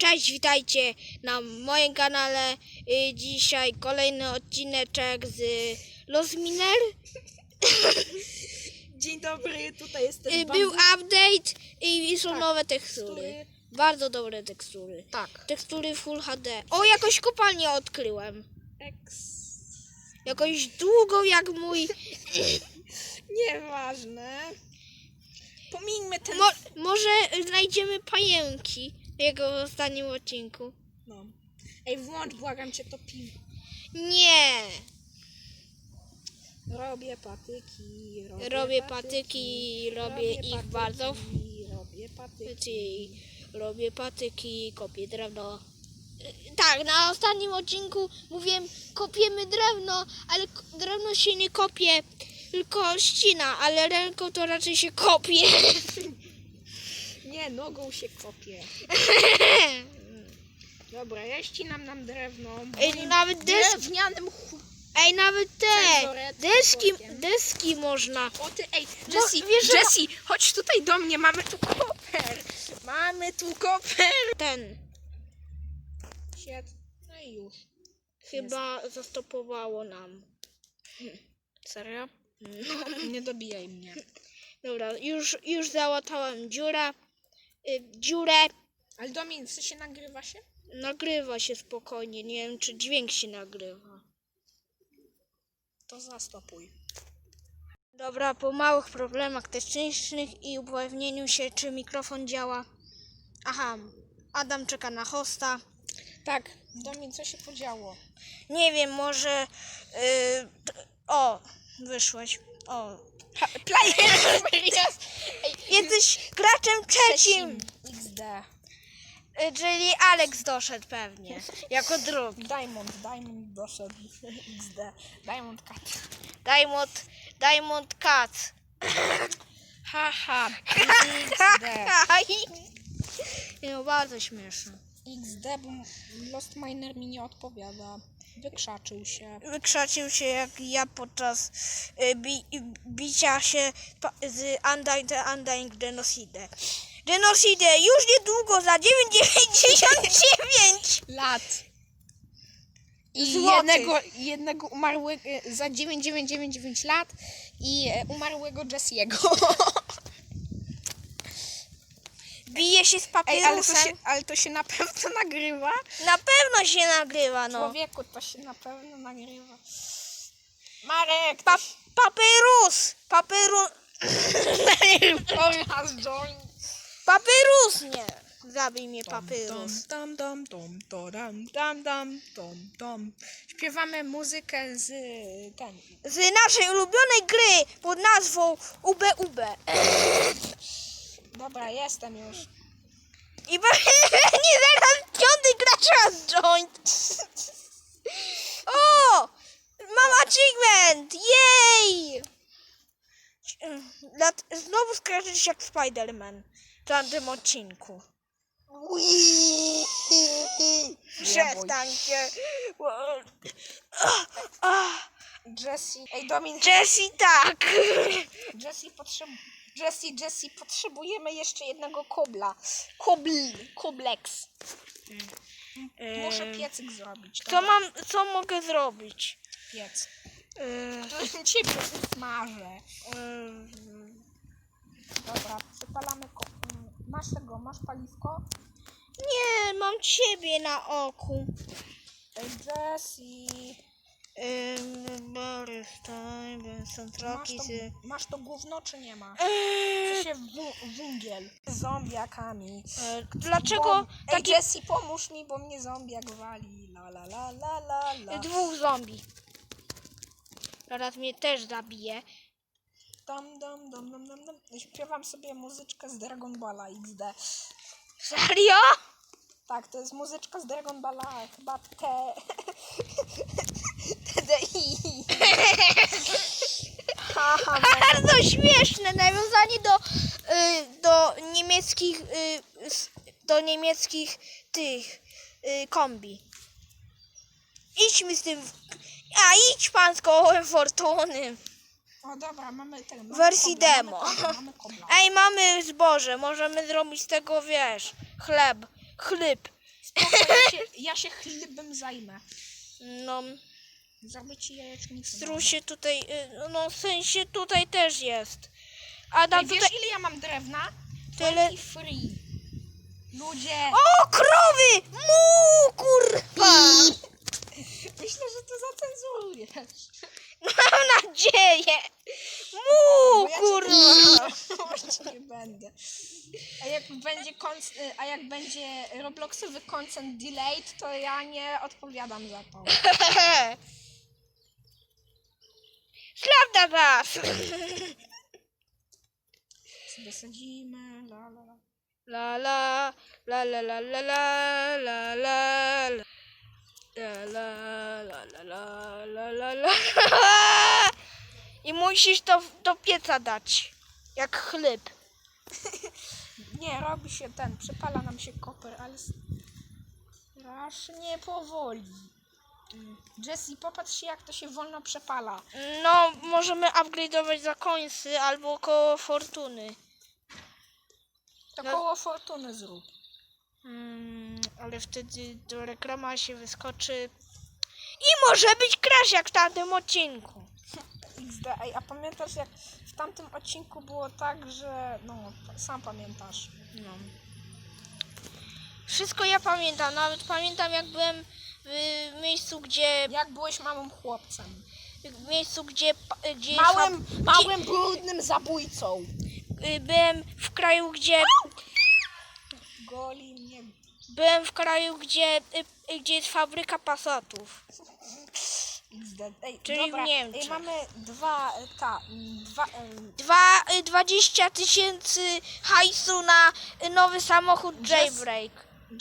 Cześć, witajcie na moim kanale. Y, Dzisiaj kolejny odcineczek z Los Miner. Dzień dobry, tutaj jestem Y, Był update i są Tak, nowe tekstury. Bardzo dobre tekstury. Tak. Tekstury Full HD. O, jakąś kopalnię odkryłem. Eks. Jakąś długą jak mój. Nieważne. Pomińmy ten... Mo może znajdziemy pająki w jego ostatnim odcinku. No. Ej, włącz, błagam cię, to piwo. Nie. Robię patyki, robię, Robię patyki, robię ich patyki, bardzo Robię patyki. Czyli robię patyki, kopię drewno. Y, Tak, na ostatnim odcinku mówiłem kopiemy drewno, ale k- drewno się nie kopie, tylko ścina, ale ręką to raczej się kopie. Nie, nogą się kopię. Dobra, ja ścinam nam drewno. Ej, nawet deski, Drewnianym chu... ej, nawet te Cezoretką deski, deski można. O ty, ej, Bo Jessie, wiesz, Jessie, chodź tutaj do mnie, mamy tu koper. Mamy tu koper. Ten Sied. No i już. chyba zastopowało nam. Serio? Nie dobijaj mnie. Dobra, już, już załatałem dziurę. Y, dziurę. Ale Domin, w sensie nagrywa się? Nagrywa się spokojnie. Nie wiem, czy dźwięk się nagrywa. To zastopuj. Dobra, po małych problemach technicznych i upewnieniu się, czy mikrofon działa. Aha, Adam czeka na hosta. Tak, Domin, co się podziało? Nie wiem, może. T- o, wyszłeś. O. Ha, player jest Jesteś graczem trzecim, XD. y, czyli Alex doszedł pewnie. Jako drugi. Diamond, Diamond doszedł. XD. Diamond Cat. Diamond, Diamond Cat. Haha. XD. No, bardzo śmieszne. XD, bo Lost Miner mi nie odpowiada. Wykrzaczył się. wykrzacił się jak ja podczas y, bi, bicia się z Undying, the Undying Genocide. Genocide już niedługo za 9,99 Lat. I Złotych. jednego, jednego umarłego za 9999 lat i e, umarłego Jessiego. bije się z Ej, ale to, się, ale to się na pewno nagrywa. Na pewno się nagrywa, no. Człowieku, to się na pewno nagrywa. Marek, Pa, papyrus! Papyrus! Oraz joint. Papyrus nie! Zabij mnie papyrus. Tam, tam, tom, to, dam, tam, tam, tom, tom. Śpiewamy muzykę z ten. Z naszej ulubionej gry pod nazwą UBUB. Dobra, jestem już. I pewnie zaraz piąty gracza z joint. O! Mam achievement! Jej! Lat- Znowu skraszysz jak Spider-Man w tamtym odcinku. Przestańcie. Jessie. Ej, Domin. Jessie tak. Jessie potrzeb... Jessie, Jessie, potrzebujemy jeszcze jednego kobla. Kobl, kobleks. Muszę Ehm, piecyk zrobić. Co mam, co mogę zrobić? Piec. Eee, To ciebie usmażę. eee, Dobra, przypalamy ko... mm, Masz tego, masz paliwko? Nie, mam ciebie na oku. Jessie. Ym, Borys, time, Masz soundtracki to, masz to gówno, czy nie ma? Eee, W sensie wu- węgiel. Z zombiakami. e, Dlaczego Bom... Ej, takie Jessie, pomóż mi, bo mnie zombiak wali. La la la la la la. dwóch zombie? Teraz mnie też zabije. Dam, dam, dam, dam, dam, dam. Śpiewam sobie muzyczkę z Dragon Balla XD. Serio? Tak, to jest muzyczka z Dragon Balla, chyba te... TDI. Bardzo śmieszne nawiązanie do, y, do niemieckich y, s- do niemieckich tych y, kombi. Idźmy z tym. w- A idź pan z kołem fortuny. O dobra, mamy ten. Mamy Wersji kobla, demo. Mamy kobla, mamy kobla. Ej, mamy zboże, możemy zrobić z tego, wiesz, chleb, chleb. Spoko, ja się, ja się chlebem zajmę. No, Zrobię ci jajecznicę. strusie tutaj, y, no w sensie tutaj też jest. Adam Ej, wiesz tutaj... ile ja mam drewna? Tyle- Tyle. free. Ludzie. O, krowy! Mu, kurwa! Myślę, że to zacenzurujesz. Mam nadzieję! Mu, Bo ja kurwa! nie- będę. A jak będzie konc- y, a jak będzie Robloxowy content delayed, to ja nie odpowiadam za to. Szlawda nas! Sobie sadzimy, la la la. La la, la la la la la la la la. La la la I musisz to do pieca dać. Jak chleb. Nie, robi się ten, przepala nam się koper, ale strasznie powoli. Jessie, popatrz jak to się wolno przepala. No, możemy upgrade'ować za końsy albo koło fortuny. To No. koło fortuny zrób. Mm, ale wtedy do reklama się wyskoczy. I może być crash jak w tamtym odcinku. XD. Ej, a pamiętasz jak w tamtym odcinku było tak, że no, sam pamiętasz. No. Wszystko ja pamiętam, nawet pamiętam jak byłem w miejscu, gdzie Jak byłeś małym chłopcem. w miejscu, gdzie, gdzie Małym, fab- małym, brudnym zabójcą. y, byłem w kraju, gdzie Goli. Byłem w kraju, gdzie, y, y, gdzie jest fabryka pasatów. Ej, Czyli dobra, w Niemczech. Ej, mamy dwa, e, ta, dwa, em, Dwa, y, 20 tysięcy hajsu na y, nowy samochód Just- jailbreak.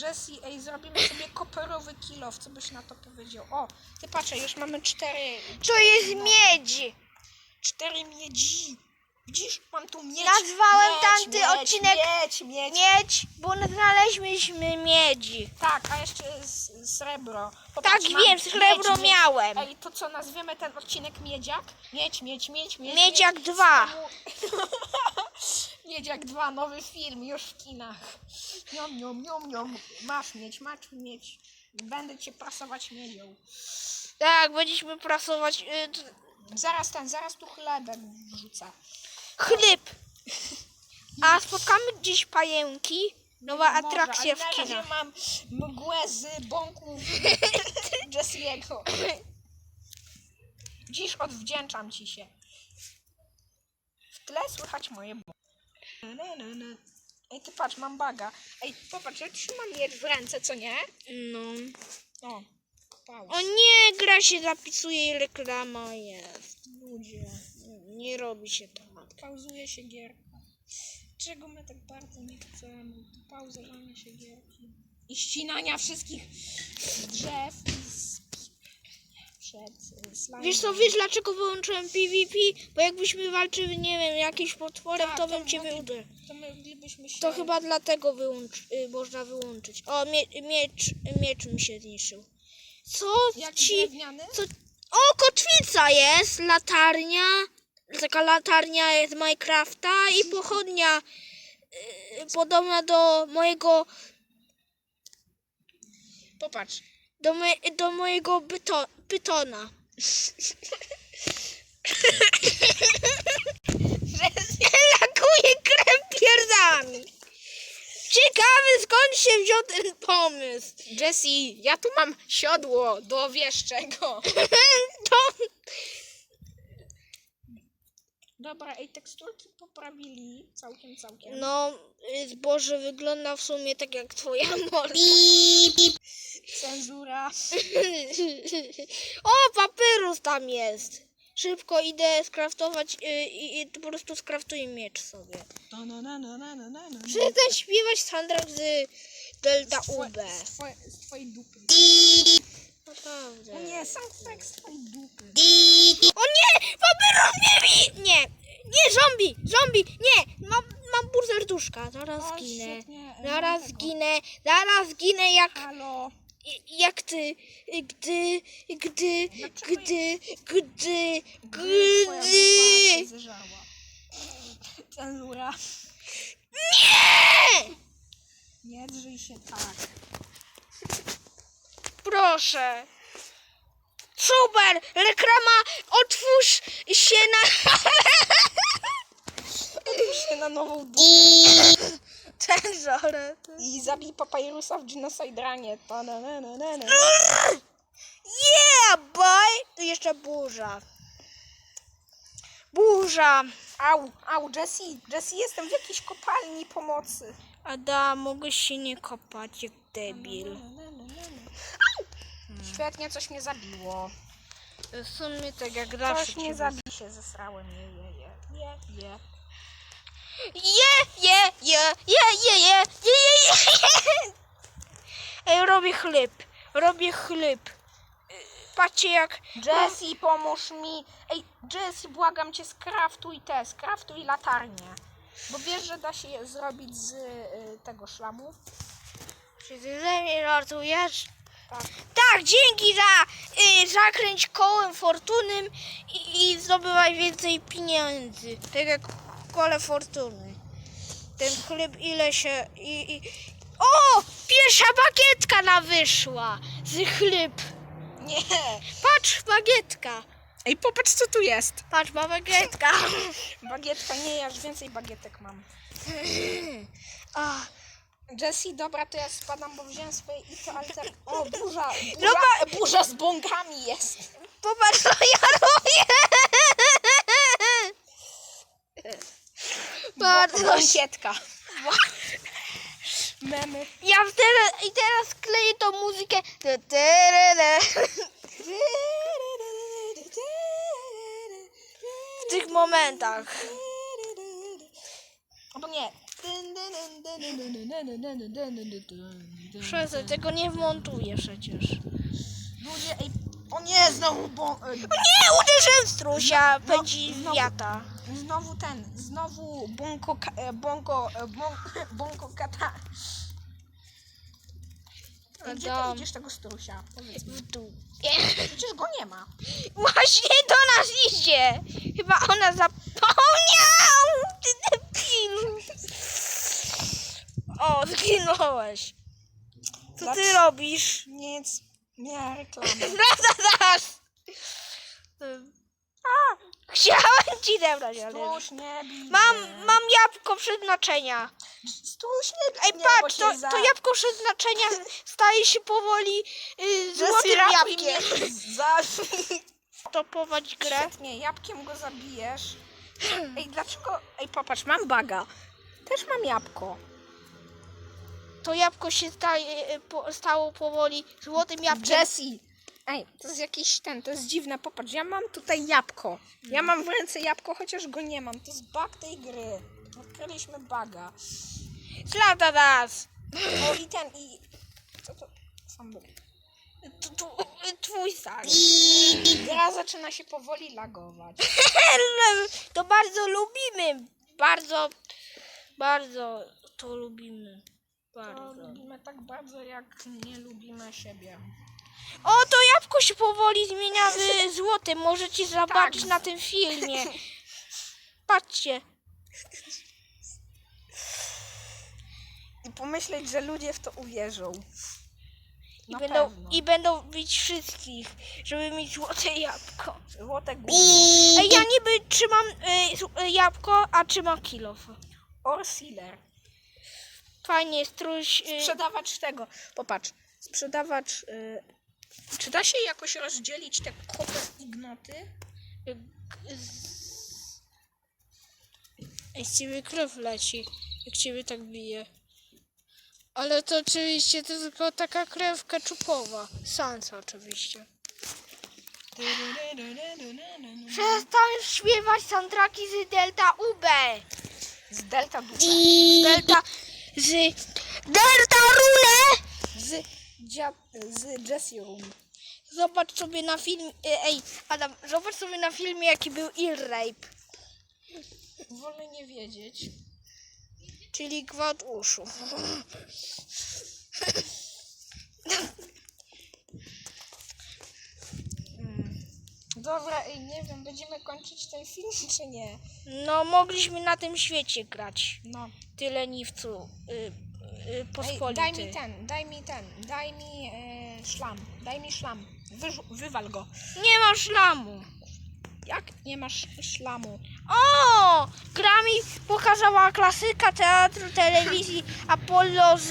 Jessie, ej, zrobimy sobie koperowy kilof, co byś na to powiedział? O, ty patrzę, już mamy cztery, To jest miedź. cztery miedzi. Widzisz, mam tu miedź. Nazwałem miedź, tamty miedź, odcinek Miedź, miedź. Miedź, bo znaleźliśmy miedzi. Tak, a jeszcze s- srebro. Tak Popatrz, mam wiem, srebro miedź, miałem. Ej, to co, nazwiemy ten odcinek Miedziak? Miedź, miedź, miedź, miedź. Miedziak miedź. 2. Miedziak 2, nowy film, już w kinach. Niom, niom, niom, niom. Masz mieć, masz mieć. Będę cię prasować miedzią. Tak, będziemy prasować y, Zaraz ten, zaraz tu chlebek wrzucę. Chleb. A spotkamy gdzieś pajęki. Nowa Może, atrakcja ale w na razie kinach. mam mgłę z bąków Jessiego. Dziś odwdzięczam ci się. W tle słychać moje bąki. Na, na, na, na. Ej, ty patrz, mam baga. Ej, popatrz, ja trzymam miecz w ręce, co nie? No. O, pauz. O nie, gra się zapisuje i reklama jest. ludzie. Nie robi się tak. Pauzuje się gierka. Czego my tak bardzo nie chcemy? To pauzowanie się gierki. I ścinania wszystkich drzew i przed y, slajmem. Wiesz co, wiesz dlaczego wyłączyłem PvP? Bo jakbyśmy walczyli, nie wiem, jakimś potworem, Tak, to to bym cię wyuderzył. To moglibyśmy się... To chyba dlatego wyłącz, y, można wyłączyć. O, mie, miecz, miecz mi się zniszczył. Co Jak ci... drewniany? Co... O, kotwica jest, latarnia, taka latarnia z Minecrafta i pochodnia y, podobna do mojego, Popatrz. do, me, do mojego byto, pytona. Lakuje krew pierdami. Ciekawy skąd się wziął ten pomysł. Jessie, ja tu mam siodło do wiesz czego. To... Dobra, ej, teksturki poprawili całkiem, całkiem. No, y, zboże wygląda w sumie tak jak twoja morda. Cenzura. o, papyrus tam jest. Szybko idę skraftować y, i, i po prostu skraftuję miecz sobie. Na, na, na, na, na, na. Przestań śpiewać soundtrack z Delta UB. Z, twoje, z twojej dupy. Naprawdę. O nie, soundtrack z twojej dupy. O nie! Papyrus mnie! Nie! Nie, zombie! Zombie! Nie! Mam, mam pół serduszka. Zaraz O, zginę. świetnie, e, Zaraz tego. zginę. Zaraz zginę jak... Halo. Jak ty, gdy, gdy, Dlaczego gdy, gdy, Gdy twoja dupa się gdy. zeżała. Cenzura. Nie! Nie drzyj się tak. Proszę. Super! Reklama, otwórz się na... się na nową dupę Ten żory. i zabij papyrusa w Genocide Runie. Yeah, boy! Tu jeszcze burza. Burza. Au, au, Jessie, Jessie, jestem w jakiejś kopalni pomocy. Adam, mogłeś się nie kopać jak debil. Świetnie, coś mnie zabiło. W sumie tak jak zawsze Coś mnie zabiło. się zesrałem, je, je, je, je, je. Je, je, je, je, je, je, je, je, je. Ej, robię chleb. Robię chleb. Patrzcie jak... Jessie, pomóż mi. Ej, Jessie, błagam cię, skraftuj te, skraftuj latarnię. Bo wiesz, że da się je zrobić z y, tego szlamu? Czy ty ze mnie żartujesz? Tak. Tak, dzięki za y, zakręć kołem fortunym i, i zdobywaj więcej pieniędzy. Tak jak kole fortuny. Ten chleb ile się... I, i... O! Pierwsza bagietka na wyszła z chleb. Nie. Patrz, bagietka. Ej, popatrz, co tu jest. Patrz, ma bagietka. Bagietka, nie, ja już więcej bagietek mam. A, Jessie, dobra, to ja spadam, bo wziąłem swoje ito alter... O, burza, burza, Dobra. burza z bąkami jest. popatrz, co ja robię. Bardzo Bankietka. Memy. Ja teraz, i teraz kleję tą muzykę. W tych momentach. Albo nie. Przecież tego nie wmontuję przecież. Ludzie, ej, o nie, znowu bo, e, Nie, uderzyłem strusia, pędzi znowu- wiata. Znowu ten, znowu bąko, e, bąko, e, bą, bąko kata. Ej, Gdzie ty widzisz tego strusia? Powiedz mi. W dół. Przecież go nie ma. Właśnie do nas idzie. Chyba ona zapomniał. Ty debilu. O, zginąłeś. Co ty Dlaczego? robisz? Nic. Miała reklamę. Wraca nas. A, chciałem ci zebrać, ale... Struś, nie bij Mam, mnie. mam jabłko przeznaczenia. Struś, nie bij Ej, mnie, bo patrz, cię to, za... to jabłko przeznaczenia staje się powoli y, złotym jabłkiem. ratuj mnie. Zabij. Stopować grę. Nie, jabłkiem go zabijesz. Ej, dlaczego... Ej, popatrz, mam baga. Też mam jabłko. To jabłko się staje, y, po, stało powoli złotym jabłkiem. Jessie! Ej, to jest jakiś ten, to jest dziwne, popatrz, ja mam tutaj jabłko. Ja mam w ręce jabłko, chociaż go nie mam. To jest bug tej gry. Odkryliśmy baga. Zlata nas. O i ten, i... Co to? Fumble. Tu, tu, twój stary. Gra zaczyna się powoli lagować. To bardzo lubimy. Bardzo, bardzo to lubimy. To Bardzo. lubimy tak bardzo, jak nie lubimy siebie. O, to jabłko się powoli zmienia w złote. Możecie zobaczyć Tak. na tym filmie. Patrzcie. I pomyśleć, że ludzie w to uwierzą. I Na będą, pewno. I będą bić wszystkich, żeby mieć złote jabłko. Złote gówno. Ej, ja niby trzymam y, z- y, jabłko, a trzymam kilof. Or sealer. Fajnie, struś. Y, Sprzedawacz tego. Popatrz. Sprzedawacz. Y, czy da się jakoś rozdzielić te kopę i gnoty? y, z... Ej, z ciebie krew leci, jak ciebie tak bije. Ale to oczywiście to tylko taka krew keczupowa. Sansa oczywiście. Przestań śpiewać soundtracki z Delta UB. Z Delta Dupa. Z Delta... Z... Delta Rule! Z, dzia, z Jessie Room. Zobacz sobie na film... Ej, Adam, zobacz sobie na filmie, jaki był ear rape. Wolę nie wiedzieć. Czyli gwałt uszu. Dobra, ej, nie wiem, będziemy kończyć ten film, czy nie? No, mogliśmy na tym świecie grać. No. Ty leniwcu. Y, Ej, pospolity. daj mi ten, daj mi ten, daj mi e, szlam, daj mi szlam. Wyrzu- wywal go. Nie ma szlamu. Jak nie masz szlamu? O! Gra mi pokazała klasyka teatru, telewizji Apollo z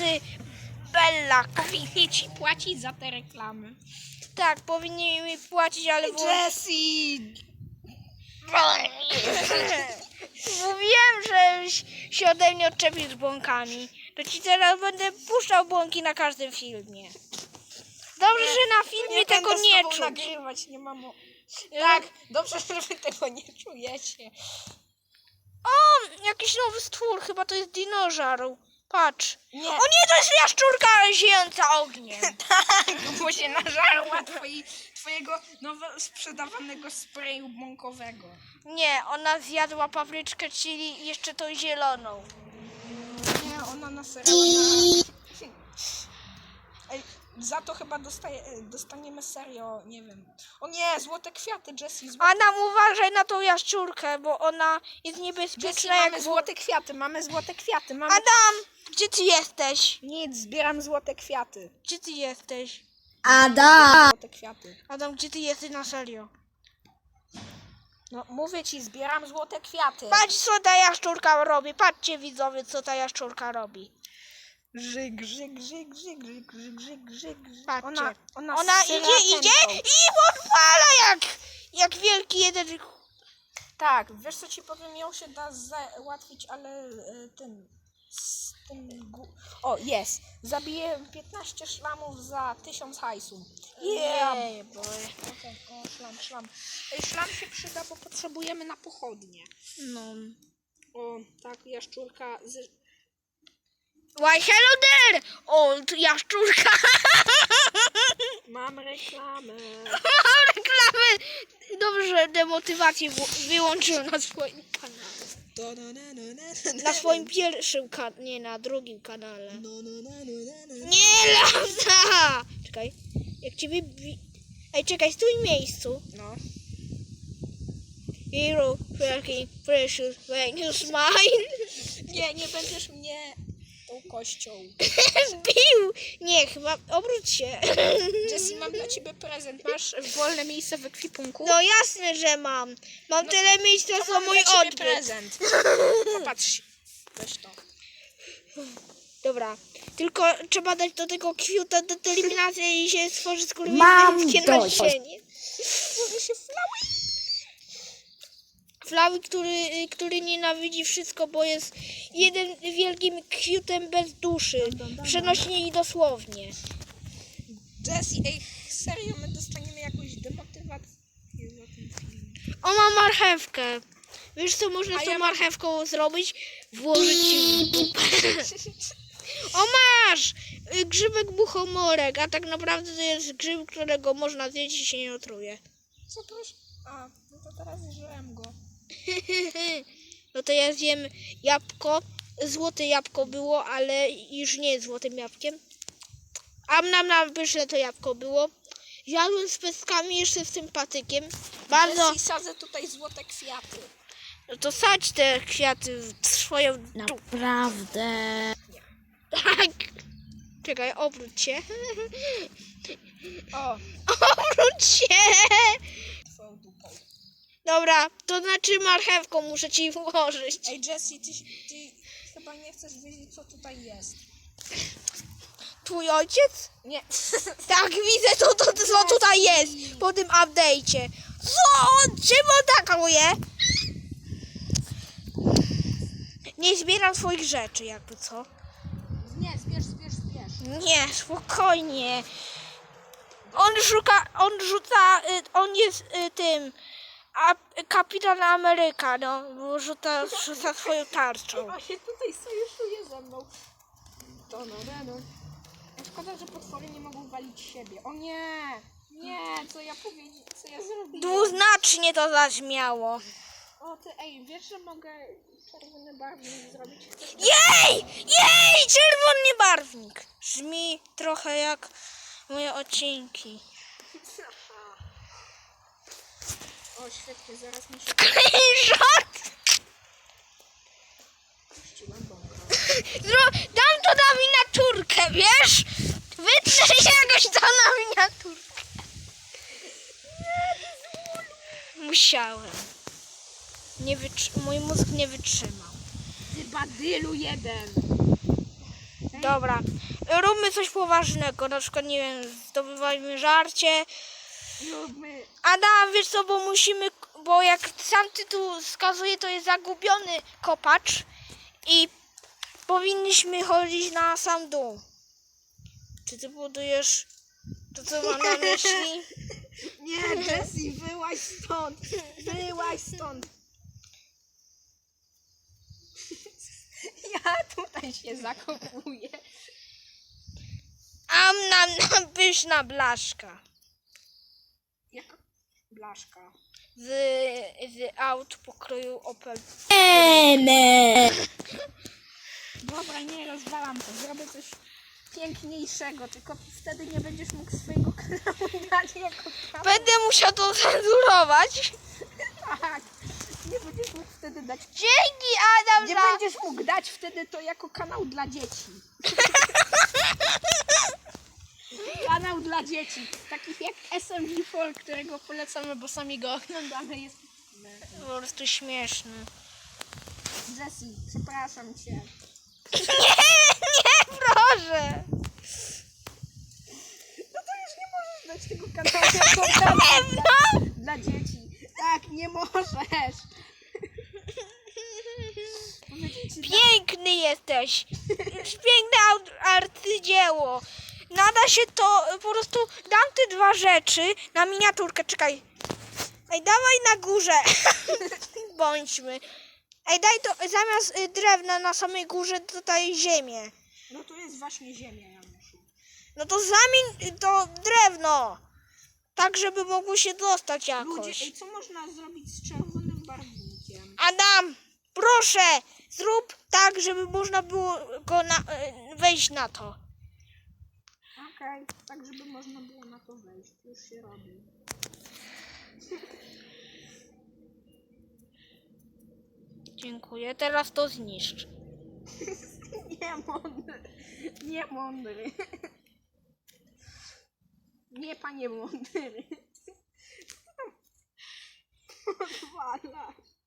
Bella. Powinni ci płacić za te reklamy. Tak, powinni mi płacić, ale było... Jessie! Mówiłem, żebyś się ode mnie odczepił z błąkami. To ci teraz będę puszczał błąki na każdym filmie. Dobrze, że na filmie tego będę z nie tobą czuć. nagrywać, nie mam... O... Tak, dobrze, że wy tego nie czujecie. O, jakiś nowy stwór, chyba to jest dinożar. Patrz. Nie. O nie, to jest jaszczurka ziejąca ogniem. Tak, bo się nażarła twoi, twojego nowo sprzedawanego sprayu bąkowego. Nie, ona zjadła papryczkę, czyli jeszcze tą zieloną. Nie, ona naserała na... Ej, za to chyba dostaje, dostaniemy serio, nie wiem. O nie, złote kwiaty, Jessie, złote Adam, uważaj na tą jaszczurkę, bo ona jest Jessie, niebezpieczna jak... mamy wo- złote kwiaty, mamy złote kwiaty, mamy... Adam, gdzie ty jesteś? Nic, zbieram złote kwiaty. Gdzie ty jesteś? Ada! Złote kwiaty. Adam, gdzie ty jesteś na serio? No mówię ci, zbieram złote kwiaty. Patrz co ta jaszczurka robi, patrzcie widzowie co ta jaszczurka robi. Grzyk, grzyk, grzyk, grzyk, grzyk, grzyk, grzyk, grzyk. grzyk. Patrzcie. Ona, ona, Ona idzie, idzie i odwala jak, jak wielki jeden... Tak, wiesz co ci powiem, ją się da załatwić, ale e, tym z tym gu... O, jest! Zabiję 15 szlamów za 1000 hajsu. Yeah! Ej, boy. Okej, O, szlam, szlam. Ej, szlam się przyda, bo potrzebujemy na pochodnie. No. O, tak, jaszczurka z... Why, hello there! O, tu jaszczurka. Mam reklamę. Mam reklamy. Dobrze, demotywację wło- wyłączyłem na swoim kanale. Na swoim pierwszym kanale, nie, na drugim kanale. Nie, lata! Czekaj, jak ciebie... Wi- Ej, czekaj, stój w miejscu. No. Hero, fucking precious, when you smile. Nie, nie będziesz mnie tą kością. Zbił! Nie, chyba, obróć się. Jessie, mam dla ciebie prezent. Masz wolne miejsce w ekwipunku? No jasne, że mam. Mam tyle miejsca, co mam mój dla ciebie odbyt. prezent. Popatrz. Weź to. Dobra, tylko trzeba dać do tego kwiuta determinację i się stworzy Mam skurwysyńskie dość. Może się flały. Flawy, który, y, który nienawidzi wszystko, bo jest jeden wielkim kwiutem bez duszy. Przenośnie i dosłownie. Jessie, ej, serio, my dostaniemy jakąś demotywację za ten film. O, ma marchewkę. Wiesz, co można A z tą ja mam- marchewką zrobić? Włożyć ci w dupę. O, masz! Y, Grzybek buchomorek, a tak naprawdę to jest grzyb, którego można zjeść i się nie otruje. Co proszę? A, no to teraz zżyłem go. No to ja zjem jabłko. Złote jabłko było, ale już nie jest złotym jabłkiem. A nam nam pyszne to jabłko było. Jadłem z peskami jeszcze z tym patykiem. Bardzo. Jessie, sadzę tutaj złote kwiaty. No to sadź te kwiaty w swoją dupę. Naprawdę. Tak. Czekaj, obróć się. O, Obróć się. Dobra, to znaczy marchewką muszę ci włożyć. Ej, Jessie, ty, ty chyba nie chcesz wiedzieć, co tutaj jest. Twój ojciec? Nie. Tak, widzę, co, to, co tutaj jest po tym update'cie. Co? Czym on atakuje? Nie zbieram swoich rzeczy, jakby co? Nie, zbierz, zbierz, zbierz. Nie, spokojnie. On szuka, on rzuca, y, on jest y, tym, a kapitan Ameryka, no, bo rzuca, rzuca swoją tarczą. A się tutaj sojuszuje ze mną. To no, no, no. Szkoda, że potwory nie mogą walić siebie. O nie! Nie, co ja powiedzieć, co ja zrobiłem? Dwuznacznie to zaśmiało. O ty, ej, wiesz, że mogę czerwony barwnik zrobić? Chcesz Jej! Jej! Czerwony barwnik! Brzmi trochę jak moje odcinki. O, świetnie, zaraz mi się Screenshot! Zro... Dam to na miniaturkę, wiesz? Wytnę się jakoś to na miniaturkę. Musiałem. Nie wytrzy... Mój mózg nie wytrzymał. Ty badylu jeden. Dobra, róbmy coś poważnego, na przykład, nie wiem, zdobywajmy żarcie. Adam, wiesz co, bo musimy, bo jak sam tytuł wskazuje, to jest zagubiony kopacz i powinniśmy chodzić na sam dół. Czy ty budujesz to, co mam na myśli? Nie, Jessie, wyłaź stąd. Wyłaź stąd. Ja tutaj się zakopuję. Am nam, nam pyszna blaszka blaszka. z, z aut pokroju Opel. Dobra, nie rozwalam to. Zrobię coś piękniejszego, tylko wtedy nie będziesz mógł swojego kanału dać jako kanał. Będę musiał to cenzurować. Tak. Nie będziesz mógł wtedy dać. Dzięki Adam Nie za... będziesz mógł dać wtedy to jako kanał dla dzieci. kanał dla dzieci. Takich jak SMG4, którego polecamy, bo sami go oglądamy. Jest Po prostu śmieszny. Jessie, przepraszam cię. Nie, nie, proszę. No to już nie możesz dać tego kanału jako kanał dla, dla dzieci. Tak, nie możesz. Piękny jesteś. Piękne arcydzieło. Nada się to, po prostu dam te dwa rzeczy na miniaturkę. Czekaj. Ej, dawaj na górze. Bądźmy. Ej, daj to zamiast y, drewna na samej górze tutaj ziemię. No to jest właśnie ziemia, Januszu. No to zamień y, to drewno. Tak, żeby mogło się dostać Ludzie, jakoś. ej, co można zrobić z czerwonym barwnikiem? Adam, proszę, zrób tak, żeby można było go na, y, wejść na to. Okej, tak żeby można było na to wejść. Już się robi. Dziękuję. Teraz to zniszcz. Nie mądry. Nie mądry. Nie panie mądry.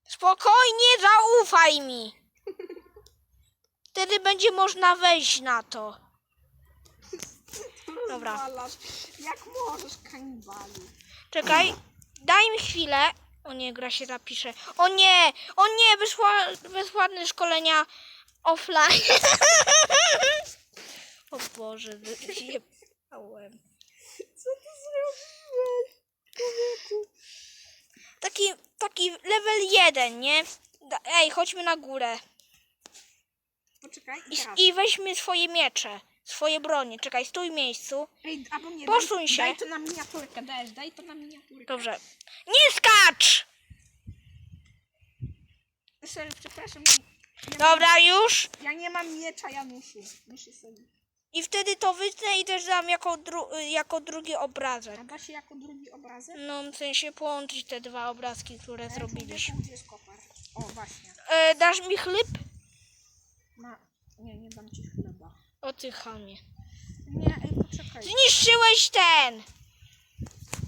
Spokojnie, zaufaj mi. Wtedy będzie można wejść na to. Dobra. Rozwalasz. Jak możesz, kanibalu? Czekaj, daj mi chwilę. O nie, gra się zapisze. O nie, o nie, bezpła- bezpłatne szkolenia offline. o Boże, wyjebałem. Co ty zrobiłeś? Taki, taki level 1, nie? Ej, chodźmy na górę. Poczekaj, i I, teraz. I weźmy swoje miecze, swoje bronie. Czekaj, stój w miejscu. Ej, albo nie, Posuń daj, się. Daj to na miniaturkę, dajesz, daj to na miniaturkę. Dobrze. Nie skacz! Sorry, przepraszam. Ja, Dobra, już. ja nie mam miecza, Januszu. Muszę sobie. I wtedy to wytnę i też dam jako, dru- jako drugi obrazek. A da się jako drugi obrazek? No, w sensie połączyć te dwa obrazki, które zrobiliśmy. Gdzie jest kopar? O, właśnie. E, dasz mi chleb? Ma... Nie, nie dam ci. O ty chamie. Nie, ej, poczekaj. Zniszczyłeś ten!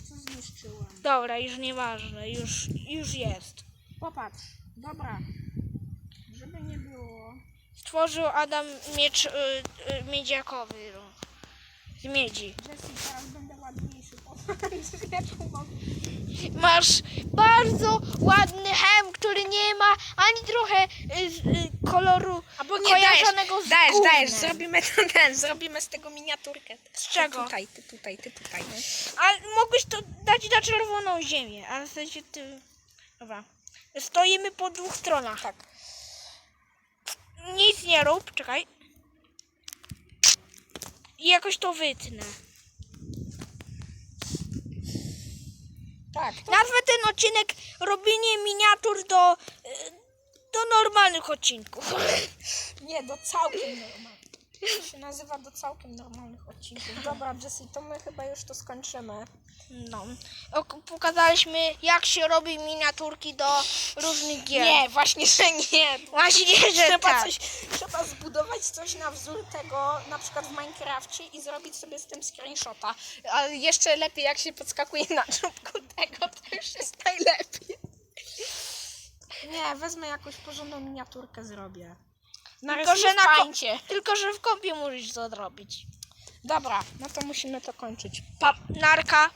Co zniszczyłem? Dobra, już nieważne, już, już jest. Popatrz. Dobra. Żeby nie było. Stworzył Adam miecz y, y, miedziakowy. no. Z miedzi. Jessie, teraz będę ładniejszy. Popatrz, jaką mam. Masz bardzo ładny hem, który nie ma ani trochę y, y, koloru Albo kojarzonego z dajesz, gównem. dajesz, zrobimy to, ten, zrobimy z tego miniaturkę. Z czego? Ty tutaj, ty tutaj, ty tutaj. Ale mogłeś to dać na czerwoną ziemię, ale w sensie ty... Dobra. Stoimy po dwóch stronach. Tak. Nic nie rób, czekaj. I jakoś to wytnę. Tak. To... Nazwę ten odcinek robienie miniatur do, y, do normalnych odcinków. Nie, do całkiem normalnych. To się nazywa do całkiem normalnych odcinków. Dobra, Jessie, to my chyba już to skończymy. No. Ok, pokazaliśmy, jak się robi miniaturki do różnych gier. Nie, właśnie, że nie. Właśnie, że Trzeba, tak. coś, trzeba zbudować coś na wzór tego, na przykład w Minecrafcie i zrobić sobie z tym screenshota. Ale jeszcze lepiej, jak się podskakuje na czubku tego, to już jest najlepiej. Nie, wezmę jakąś porządną miniaturkę, zrobię. Narysuję że na ko-. Tylko, że w kompie musisz to zrobić. Dobra, no to musimy to kończyć. Pa, narka.